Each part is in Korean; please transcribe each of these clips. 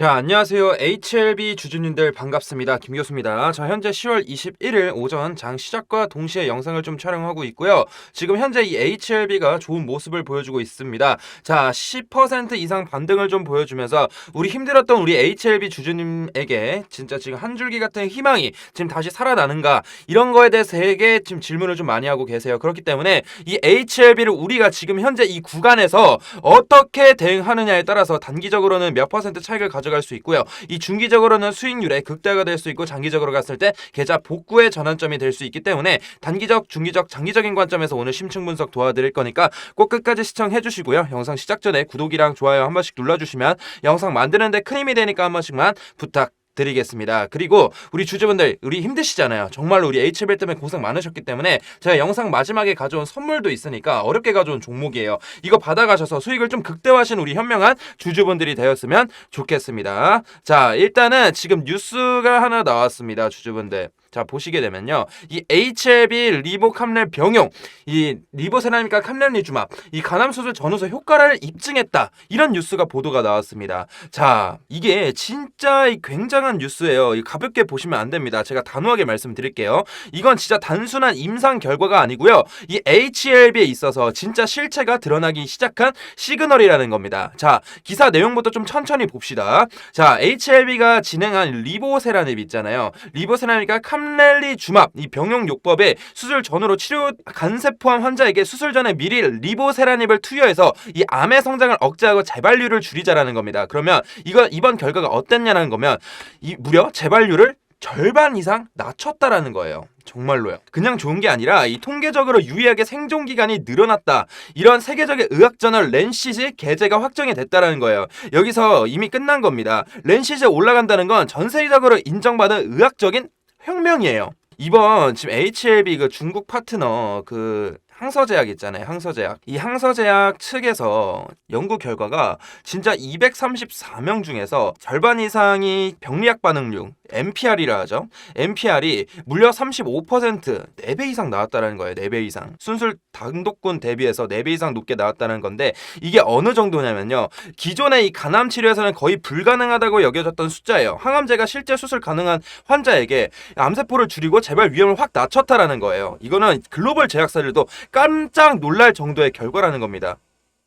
자, 안녕하세요. HLB 주주님들 반갑습니다. 김 교수입니다. 자, 현재 10월 21일 오전 장 시작과 동시에 영상을 좀 촬영하고 있고요. 지금 현재 이 HLB가 좋은 모습을 보여주고 있습니다. 자, 10% 이상 반등을 좀 보여주면서 우리 힘들었던 우리 HLB 주주님에게 진짜 지금 한 줄기 같은 희망이 지금 다시 살아나는가 이런 거에 대해서 되게 지금 질문을 좀 많이 하고 계세요. 그렇기 때문에 이 HLB를 우리가 지금 현재 이 구간에서 어떻게 대응하느냐에 따라서 단기적으로는 몇 퍼센트 차익을 가져 갈 수 있고요. 이 중기적으로는 수익률의 극대화가 될 수 있고 장기적으로 갔을 때 계좌 복구의 전환점이 될 수 있기 때문에 단기적, 중기적, 장기적인 관점에서 오늘 심층 분석 도와드릴 거니까 꼭 끝까지 시청해 주시고요. 영상 시작 전에 구독이랑 좋아요 한 번씩 눌러주시면 영상 만드는데 큰 힘이 되니까 한 번씩만 부탁. 드리겠습니다. 그리고 우리 주주분들 우리 힘드시잖아요. 정말로 우리 HBL 때문에 고생 많으셨기 때문에 제가 영상 마지막에 가져온 선물도 있으니까 어렵게 가져온 종목이에요. 이거 받아가셔서 수익을 좀 극대화하신 우리 현명한 주주분들이 되었으면 좋겠습니다. 자 일단은 지금 뉴스가 하나 나왔습니다. 주주분들. 자 보시게 되면요. 이 HLB 리보 캄렐 병용 이 리보세라믹과 캄렐리주맙 이 간암 수술 전후소 효과를 입증했다. 이런 뉴스가 보도가 나왔습니다. 자 이게 진짜 이 굉장한 뉴스예요. 이 가볍게 보시면 안 됩니다. 제가 단호하게 말씀드릴게요. 이건 진짜 단순한 임상 결과가 아니고요. 이 HLB에 있어서 진짜 실체가 드러나기 시작한 시그널이라는 겁니다. 자 기사 내용부터 좀 천천히 봅시다. 자 HLB가 진행한 리보세라닙 있잖아요. 리보세라믹과 캄 렐리 주맙 이 병용 요법에 수술 전후로 치료 간세 포함 환자에게 수술 전에 미리 리보세라닙을 투여해서 이 암의 성장을 억제하고 재발률을 줄이자라는 겁니다. 그러면 이거 이번 결과가 어땠냐는 거면 이 무려 재발률을 절반 이상 낮췄다라는 거예요. 정말로요. 그냥 좋은 게 아니라 이 통계적으로 유의하게 생존 기간이 늘어났다. 이런 세계적인 의학 저널 렌시즈 게재가 확정이 됐다라는 거예요. 여기서 이미 끝난 겁니다. 렌시즈에 올라간다는 건 전 세계적으로 인정받은 의학적인 혁명이에요. 이번 지금 HLB 그 중국 파트너 그 항서제약 있잖아요. 항서제약. 이 항서제약 측에서 연구 결과가 진짜 234명 중에서 절반 이상이 병리학 반응률 MPR이라 하죠. MPR이 무려 35% 4배 이상 나왔다는 거예요. 4배 이상. 순술 당독군 대비해서 4배 이상 높게 나왔다는 건데 이게 어느 정도냐면요. 기존의 이 간암 치료에서는 거의 불가능하다고 여겨졌던 숫자예요. 항암제가 실제 수술 가능한 환자에게 암세포를 줄이고 재발 위험을 확 낮췄다라는 거예요. 이거는 글로벌 제약사들도 깜짝 놀랄 정도의 결과라는 겁니다.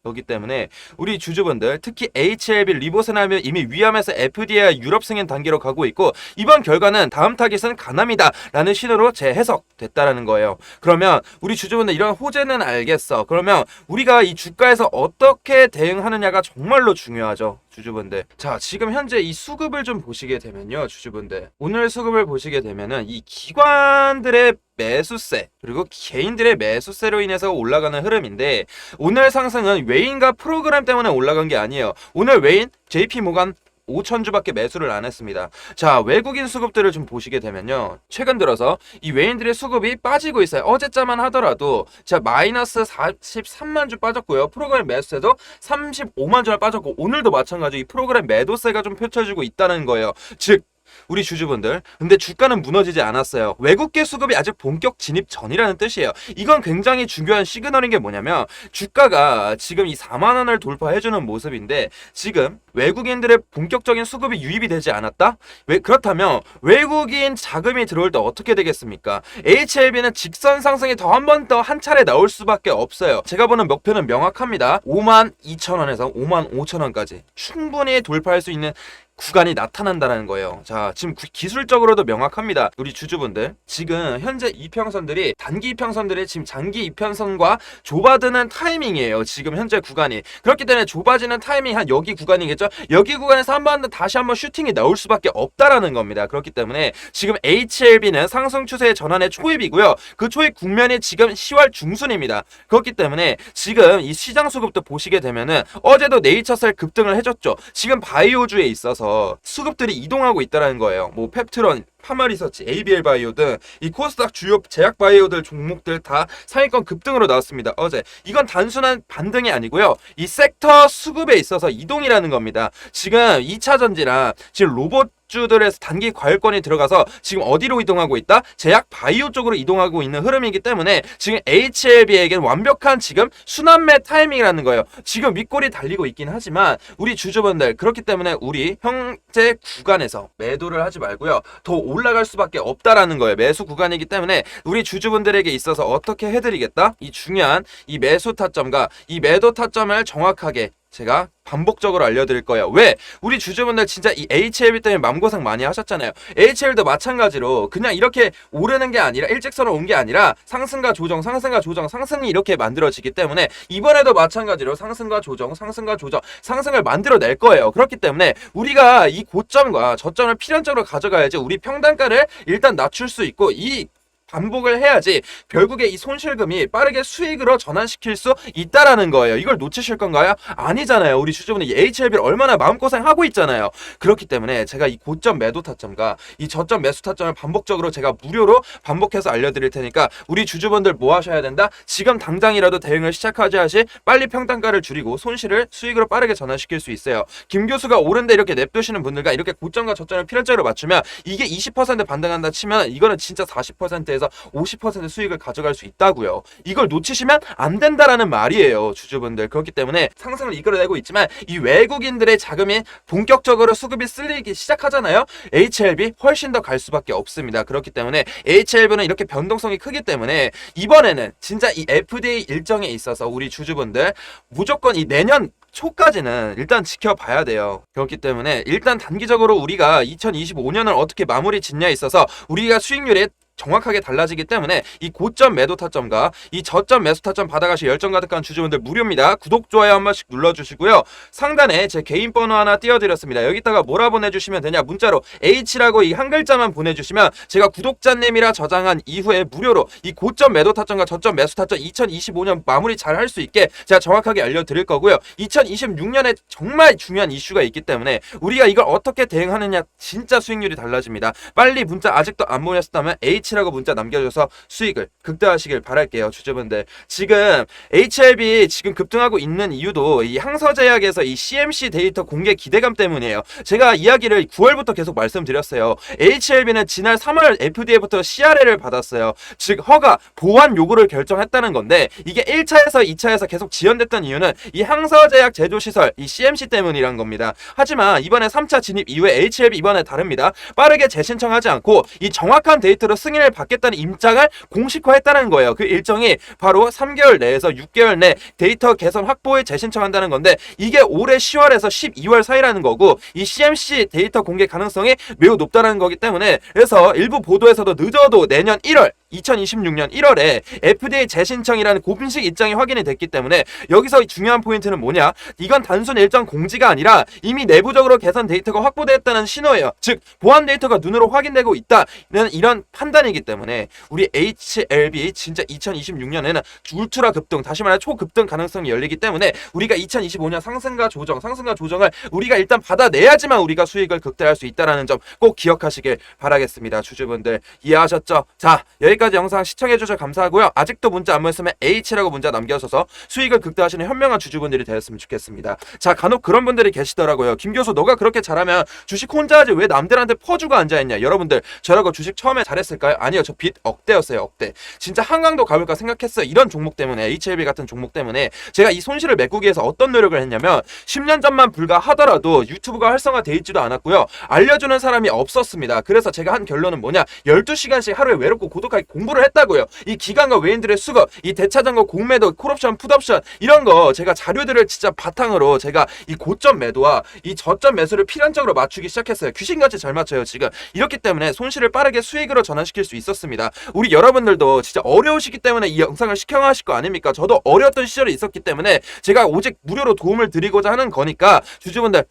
그렇기 때문에 우리 주주분들 특히 HLB 리보세나면 이미 위암에서 FDA 유럽 승인 단계로 가고 있고 이번 결과는 다음 타깃은 간암이다 라는 신호로 재해석됐다라는 거예요. 그러면 우리 주주분들 이런 호재는 알겠어. 그러면 우리가 이 주가에서 어떻게 대응하느냐가 정말로 중요하죠. 주주분들. 자, 지금 현재 이 수급을 좀 보시게 되면요, 주주분들. 오늘 수급을 보시게 되면은 이 기관들의 매수세 그리고 개인들의 매수세로 인해서 올라가는 흐름인데 오늘 상승은 외인과 프로그램 때문에 올라간 게 아니에요. 오늘 외인 JP 모간 5천 주밖에 매수를 안 했습니다. 자, 외국인 수급들을 좀 보시게 되면요. 최근 들어서 이 외인들의 수급이 빠지고 있어요. 어제자만 하더라도 자, 마이너스 43만 주 빠졌고요. 프로그램 매수세도 35만 주나 빠졌고 오늘도 마찬가지 이 프로그램 매도세가 좀 펼쳐지고 있다는 거예요. 즉 우리 주주분들. 근데 주가는 무너지지 않았어요. 외국계 수급이 아직 본격 진입 전이라는 뜻이에요. 이건 굉장히 중요한 시그널인 게 뭐냐면 주가가 지금 이 4만 원을 돌파해주는 모습인데 지금 외국인들의 본격적인 수급이 유입이 되지 않았다? 왜 그렇다면 외국인 자금이 들어올 때 어떻게 되겠습니까? HLB는 직선 상승이 더 한 번 더 한 차례 나올 수밖에 없어요. 제가 보는 목표는 명확합니다. 5만 2천 원에서 5만 5천 원까지 충분히 돌파할 수 있는 구간이 나타난다는 거예요. 자, 지금 기술적으로도 명확합니다. 우리 주주분들. 지금 현재 이평선들이 단기 이평선들이 지금 장기 이평선과 좁아드는 타이밍이에요. 지금 현재 구간이. 그렇기 때문에 좁아지는 타이밍 한 여기 구간이겠죠? 여기 구간에서 한번 다시 한번 슈팅이 나올 수밖에 없다라는 겁니다. 그렇기 때문에 지금 HLB는 상승 추세의 전환의 초입이고요. 그 초입 국면이 지금 10월 중순입니다. 그렇기 때문에 지금 이 시장 수급도 보시게 되면은 어제도 네이처셀 급등을 해줬죠. 지금 바이오주에 있어서 수급들이 이동하고 있다는 거예요. 뭐 펩트론, 파마리서치, ABL 바이오 등 이 코스닥 주요 제약 바이오들 종목들 다 상위권 급등으로 나왔습니다. 어제 이건 단순한 반등이 아니고요. 이 섹터 수급에 있어서 이동이라는 겁니다. 지금 2차 전지랑 지금 로봇 제약주들에서 단기 과열권이 들어가서 지금 어디로 이동하고 있다? 제약 바이오 쪽으로 이동하고 있는 흐름이기 때문에 지금 HLB에겐 완벽한 지금 순환매 타이밍이라는 거예요. 지금 윗골이 달리고 있긴 하지만 우리 주주분들 그렇기 때문에 우리 형제 구간에서 매도를 하지 말고요. 더 올라갈 수밖에 없다라는 거예요. 매수 구간이기 때문에 우리 주주분들에게 있어서 어떻게 해드리겠다? 이 중요한 이 매수 타점과 이 매도 타점을 정확하게 제가 반복적으로 알려드릴 거예요. 왜? 우리 주주분들 진짜 이 HLB 때문에 맘고생 많이 하셨잖아요. HL도 마찬가지로 그냥 이렇게 오르는 게 아니라 일직선으로 온 게 아니라 상승과 조정, 상승과 조정, 상승이 이렇게 만들어지기 때문에 이번에도 마찬가지로 상승과 조정, 상승과 조정, 상승을 만들어낼 거예요. 그렇기 때문에 우리가 이 고점과 저점을 필연적으로 가져가야지 우리 평단가를 일단 낮출 수 있고 이 반복을 해야지 결국에 이 손실금이 빠르게 수익으로 전환시킬 수 있다라는 거예요. 이걸 놓치실 건가요? 아니잖아요. 우리 주주분이 HLB를 얼마나 마음고생 하고 있잖아요. 그렇기 때문에 제가 이 고점 매도 타점과 이 저점 매수 타점을 반복적으로 제가 무료로 반복해서 알려드릴 테니까 우리 주주분들 뭐 하셔야 된다? 지금 당장이라도 대응을 시작하셔야지 빨리 평단가를 줄이고 손실을 수익으로 빠르게 전환시킬 수 있어요. 김 교수가 옳은데 이렇게 냅두시는 분들과 이렇게 고점과 저점을 필연적으로 맞추면 이게 20% 반등한다 치면 이거는 진짜 40%에서 50% 수익을 가져갈 수 있다고요. 이걸 놓치시면 안 된다라는 말이에요, 주주분들. 그렇기 때문에 상승을 이끌어내고 있지만 이 외국인들의 자금이 본격적으로 수급이 쓸리기 시작하잖아요. HLB 훨씬 더 갈 수밖에 없습니다. 그렇기 때문에 HLB는 이렇게 변동성이 크기 때문에 이번에는 진짜 이 FDA 일정에 있어서 우리 주주분들 무조건 이 내년 초까지는 일단 지켜봐야 돼요. 그렇기 때문에 일단 단기적으로 우리가 2025년을 어떻게 마무리 짓냐에 있어서 우리가 수익률이 정확하게 달라지기 때문에 이 고점 매도 타점과 이 저점 매수 타점 받아가실 열정 가득한 주주분들 무료입니다. 구독, 좋아요 한 번씩 눌러주시고요. 상단에 제 개인 번호 하나 띄워드렸습니다. 여기다가 뭐라 보내주시면 되냐 문자로 H라고 이 한 글자만 보내주시면 제가 구독자님이라 저장한 이후에 무료로 이 고점 매도 타점과 저점 매수 타점 2025년 마무리 잘 할 수 있게 제가 정확하게 알려드릴 거고요. 2026년에 정말 중요한 이슈가 있기 때문에 우리가 이걸 어떻게 대응하느냐 진짜 수익률이 달라집니다. 빨리 문자 아직도 안 보냈다면 H 라고 문자 남겨줘서 수익을 극대화하시길 바랄게요, 주주분들. 지금 HLB 지금 급등하고 있는 이유도 이 항서제약에서 이 CMC 데이터 공개 기대감 때문이에요. 제가 이야기를 9월부터 계속 말씀드렸어요. HLB는 지난 3월 FDA부터 CRL을 받았어요. 즉 허가 보완 요구를 결정했다는 건데 이게 1차에서 2차에서 계속 지연됐던 이유는 이 항서제약 제조 시설 이 CMC 때문이란 겁니다. 하지만 이번에 3차 진입 이후에 HLB 이번에 다릅니다. 빠르게 재신청하지 않고 이 정확한 데이터로 승인을 받겠다는 입장을 공식화했다는 거예요. 그 일정이 바로 3개월 내에서 6개월 내 데이터 개선 확보에 재신청한다는 건데 이게 올해 10월에서 12월 사이라는 거고 이 CMC 데이터 공개 가능성이 매우 높다는 거기 때문에 그래서 일부 보도에서도 늦어도 내년 1월 2026년 1월에 FDA 재신청이라는 공식 입장이 확인이 됐기 때문에 여기서 중요한 포인트는 뭐냐? 이건 단순 일정 공지가 아니라 이미 내부적으로 개선 데이터가 확보됐다는 신호예요. 즉 보안 데이터가 눈으로 확인되고 있다는 이런 판단 이기 때문에 우리 HLB 진짜 2026년에는 울트라 급등 다시 말해 초급등 가능성이 열리기 때문에 우리가 2025년 상승과 조정 상승과 조정을 우리가 일단 받아내야지만 우리가 수익을 극대화할 수 있다라는 점 꼭 기억하시길 바라겠습니다. 주주분들 이해하셨죠? 자 여기까지 영상 시청해주셔서 감사하고요. 아직도 문자 안 보냈으면 H라고 문자 남겨주셔서 수익을 극대화하시는 현명한 주주분들이 되었으면 좋겠습니다. 자 간혹 그런 분들이 계시더라고요. 김 교수 너가 그렇게 잘하면 주식 혼자 하지 왜 남들한테 퍼주고 앉아있냐 여러분들 저라고 주식 처음에 잘했을 까요? 아니요. 저 빚 억대였어요 억대. 진짜 한강도 가볼까 생각했어요. 이런 종목 때문에 HLB 같은 종목 때문에. 제가 이 손실을 메꾸기 위해서 어떤 노력을 했냐면 10년 전만 불과하더라도 유튜브가 활성화돼 있지도 않았고요. 알려주는 사람이 없었습니다. 그래서 제가 한 결론은 뭐냐? 12시간씩 하루에 외롭고 고독하게 공부를 했다고요. 이 기관과 외인들의 수급 이 대차장과 공매도 콜옵션 풋옵션 이런 거 제가 자료들을 진짜 바탕으로 제가 이 고점 매도와 이 저점 매수를 필연적으로 맞추기 시작했어요. 귀신같이 잘 맞춰요 지금. 이렇기 때문에 손실을 빠르게 수익으로 전환시킬 수 있었습니다. 우리 여러분들도 진짜 어려우시기 때문에 이 영상을 시청하실 거 아닙니까? 저도 어려웠던 시절이 있었기 때문에 제가 오직 무료로 도움을 드리고자 하는 거니까 주주분들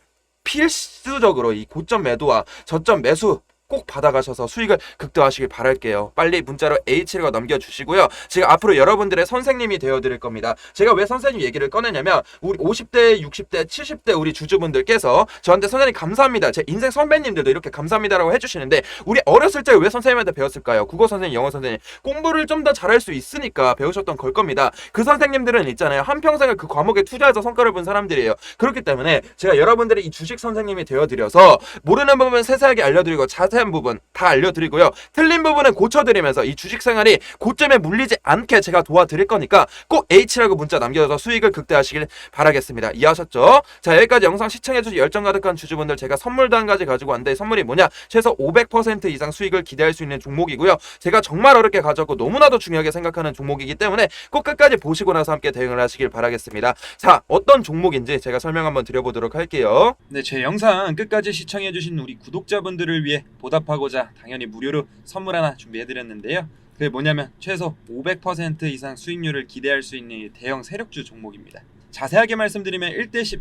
필수적으로 이 고점 매도와 저점 매수 꼭 받아가셔서 수익을 극대화하시길 바랄게요. 빨리 문자로 H라고 남겨주시고요. 제가 앞으로 여러분들의 선생님이 되어드릴 겁니다. 제가 왜 선생님 얘기를 꺼내냐면 우리 50대, 60대, 70대 우리 주주분들께서 저한테 선생님 감사합니다. 제 인생 선배님들도 이렇게 감사합니다라고 해주시는데 우리 어렸을 때 왜 선생님한테 배웠을까요? 국어 선생님, 영어 선생님 공부를 좀 더 잘할 수 있으니까 배우셨던 걸 겁니다. 그 선생님들은 있잖아요. 한 평생을 그 과목에 투자해서 성과를 본 사람들이에요. 그렇기 때문에 제가 여러분들의 이 주식 선생님이 되어드려서 모르는 부분 세세하게 알려드리고 자세 한 부분 다 알려드리고요. 틀린 부분은 고쳐드리면서 이 주식 생활이 고점에 물리지 않게 제가 도와드릴 거니까 꼭 H라고 문자 남겨서 수익을 극대화하시길 바라겠습니다. 이해하셨죠? 자 여기까지 영상 시청해주신 열정 가득한 주주분들 제가 선물도 한 가지 가지고 왔는데 선물이 뭐냐? 최소 500% 이상 수익을 기대할 수 있는 종목이고요. 제가 정말 어렵게 가져왔고 너무나도 중요하게 생각하는 종목이기 때문에 꼭 끝까지 보시고 나서 함께 대응을 하시길 바라겠습니다. 자 어떤 종목인지 제가 설명 한번 드려보도록 할게요. 네, 제 영상 끝까지 시청해주신 우리 구독자분들을 위해 보답 하고자 당연히 무료로 선물 하나 준비해드렸는데요. 그게 뭐냐면 최소 500% 이상 수익률을 기대할 수 있는 이 대형 세력주 종목입니다. 자세하게 말씀드리면 1대10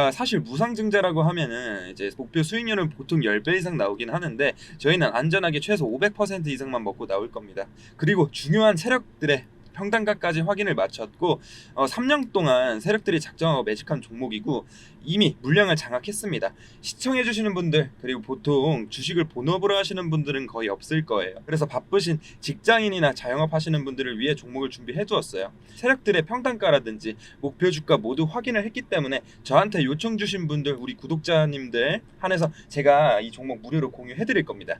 사실 무상증자라고 하면은 이제 목표 수익률은 보통 10배 이상 나오긴 하는데 저희는 안전하게 최소 500% 이상만 먹고 나올 겁니다. 그리고 중요한 세력들의 평단가까지 확인을 마쳤고 어, 3년 동안 세력들이 작정하고 매집한 종목이고 이미 물량을 장악했습니다. 시청해 주시는 분들 그리고 보통 주식을 본업으로 하시는 분들은 거의 없을 거예요. 그래서 바쁘신 직장인이나 자영업 하시는 분들을 위해 종목을 준비해 두었어요. 세력들의 평단가라든지 목표 주가 모두 확인을 했기 때문에 저한테 요청 주신 분들 우리 구독자님들 한해서 제가 이 종목 무료로 공유해 드릴 겁니다.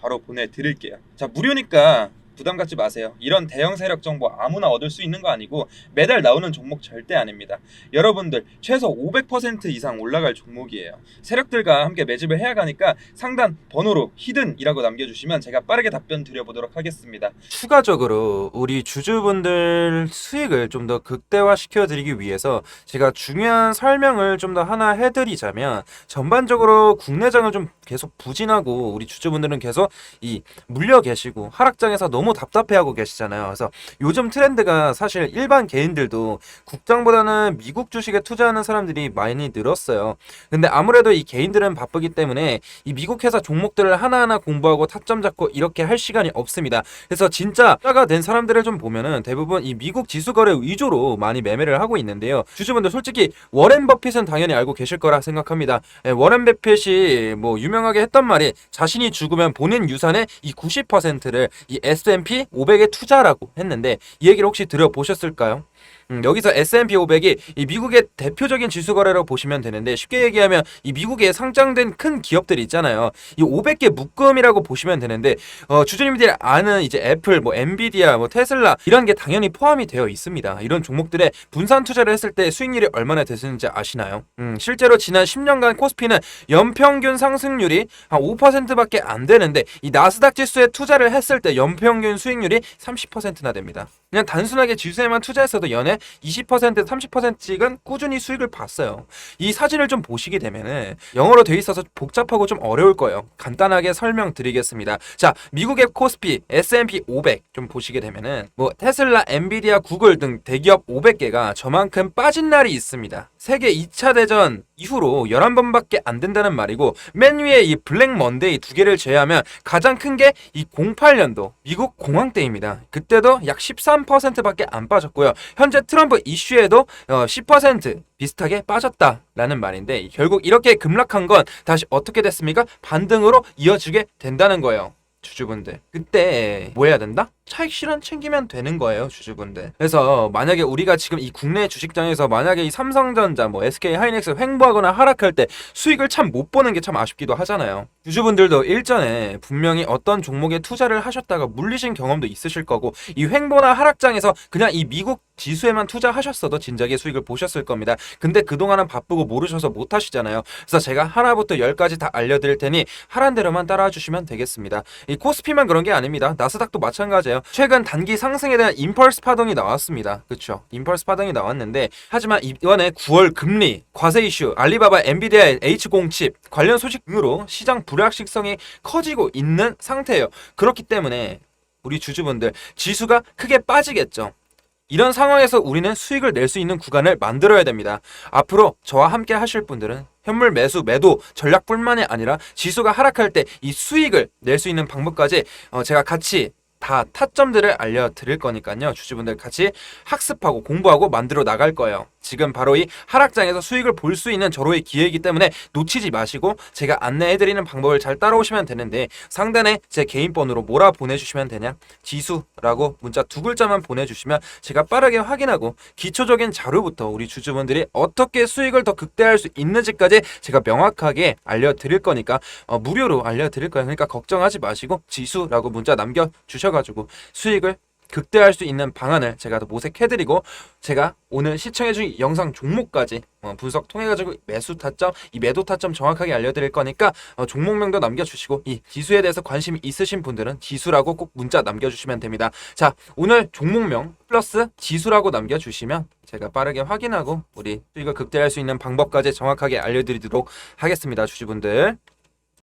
바로 보내드릴게요. 자 무료니까 부담 갖지 마세요. 이런 대형 세력 정보 아무나 얻을 수 있는 거 아니고 매달 나오는 종목 절대 아닙니다. 여러분들 최소 500% 이상 올라갈 종목이에요. 세력들과 함께 매집을 해야 가니까 상단 번호로 히든이라고 남겨주시면 제가 빠르게 답변 드려보도록 하겠습니다. 추가적으로 우리 주주분들 수익을 좀 더 극대화시켜 드리기 위해서 제가 중요한 설명을 좀 더 하나 해드리자면 전반적으로 국내장을 좀 계속 부진하고 우리 주주분들은 계속 이 물려 계시고 하락장에서 너무 답답해하고 계시잖아요. 그래서 요즘 트렌드가 사실 일반 개인들도 국장보다는 미국 주식에 투자하는 사람들이 많이 늘었어요. 근데 아무래도 이 개인들은 바쁘기 때문에 이 미국 회사 종목들을 하나하나 공부하고 타점 잡고 이렇게 할 시간이 없습니다. 그래서 진짜 투자가 된 사람들을 좀 보면은 대부분 이 미국 지수 거래 위주로 많이 매매를 하고 있는데요. 주주분들 솔직히 워렌 버핏은 당연히 알고 계실 거라 생각합니다. 예, 워렌 버핏이 뭐 유명하게 했던 말이 자신이 죽으면 본인 유산의 이 90%를 이 S&P 500에 투자라고 했는데 이 얘기를 혹시 들어보셨을까요? 음, 여기서 S&P 500이 이 미국의 대표적인 지수 거래라고 보시면 되는데 쉽게 얘기하면 이 미국에 상장된 큰 기업들이 있잖아요. 이 500개 묶음이라고 보시면 되는데 어, 주주님들이 아는 이제 애플, 뭐 엔비디아, 뭐 테슬라 이런 게 당연히 포함이 되어 있습니다. 이런 종목들에 분산 투자를 했을 때 수익률이 얼마나 됐는지 아시나요? 음, 실제로 지난 10년간 코스피는 연평균 상승률이 한 5%밖에 안 되는데 이 나스닥 지수에 투자를 했을 때 연평균 수익률이 30%나 됩니다. 그냥 단순하게 지수에만 투자했어도 연에 20% 30%씩은 꾸준히 수익을 봤어요. 이 사진을 좀 보시게 되면은 영어로 돼 있어서 복잡하고 좀 어려울 거예요. 간단하게 설명드리겠습니다. 자, 미국의 코스피, S&P 500 좀 보시게 되면은 뭐 테슬라, 엔비디아, 구글 등 대기업 500개가 저만큼 빠진 날이 있습니다. 세계 2차 대전 이후로 11번밖에 안 된다는 말이고 맨 위에 이 블랙 먼데이 두 개를 제외하면 가장 큰 게 이 08년도 미국 공황 때입니다. 그때도 약 13%밖에 안 빠졌고요. 현재 트럼프 이슈에도 어, 10% 비슷하게 빠졌다라는 말인데 결국 이렇게 급락한 건 다시 어떻게 됐습니까? 반등으로 이어지게 된다는 거예요. 주주분들. 그때 뭐 해야 된다? 차익 실현 챙기면 되는 거예요 주주분들. 그래서 만약에 우리가 지금 이 국내 주식장에서 만약에 이 삼성전자 뭐 SK 하이닉스 횡보하거나 하락할 때 수익을 참 못 보는 게 참 아쉽기도 하잖아요. 주주분들도 일전에 분명히 어떤 종목에 투자를 하셨다가 물리신 경험도 있으실 거고 이 횡보나 하락장에서 그냥 이 미국 지수에만 투자하셨어도 진작에 수익을 보셨을 겁니다 근데 그동안은 바쁘고 모르셔서 못 하시잖아요 그래서 제가 하나부터 열까지 다 알려드릴 테니 하란 대로만 따라와 주시면 되겠습니다 이 코스피만 그런 게 아닙니다. 나스닥도 마찬가지예요. 최근 단기 상승에 대한 임펄스 파동이 나왔습니다. 그렇죠? 임펄스 파동이 나왔는데 하지만 이번에 9월 금리, 과세 이슈, 알리바바, 엔비디아, H공 칩 관련 소식 등으로 시장 불확실성이 커지고 있는 상태예요. 그렇기 때문에 우리 주주분들 지수가 크게 빠지겠죠. 이런 상황에서 우리는 수익을 낼 수 있는 구간을 만들어야 됩니다. 앞으로 저와 함께 하실 분들은 현물 매수, 매도 전략뿐만이 아니라 지수가 하락할 때 이 수익을 낼 수 있는 방법까지 어, 제가 같이 다 타점들을 알려드릴 거니까요. 주주분들 같이 학습하고 공부하고 만들어 나갈 거예요. 지금 바로 이 하락장에서 수익을 볼 수 있는 저로의 기회이기 때문에 놓치지 마시고 제가 안내해드리는 방법을 잘 따라오시면 되는데 상단에 제 개인 번호로 뭐라 보내주시면 되냐 지수라고 문자 두 글자만 보내주시면 제가 빠르게 확인하고 기초적인 자료부터 우리 주주분들이 어떻게 수익을 더 극대화할 수 있는지까지 제가 명확하게 알려드릴 거니까 어, 무료로 알려드릴 거예요. 그러니까 걱정하지 마시고 지수라고 문자 남겨주셔 가지고 수익을 극대화할 수 있는 방안을 제가 더 모색해드리고 제가 오늘 시청해준 영상 종목까지 어, 분석 통해가지고 매수 타점, 이 매도 타점 정확하게 알려드릴 거니까 어, 종목명도 남겨주시고 이 지수에 대해서 관심이 있으신 분들은 지수라고 꼭 문자 남겨주시면 됩니다. 자 오늘 종목명 플러스 지수라고 남겨주시면 제가 빠르게 확인하고 우리 수익을 극대화할 수 있는 방법까지 정확하게 알려드리도록 하겠습니다 주주분들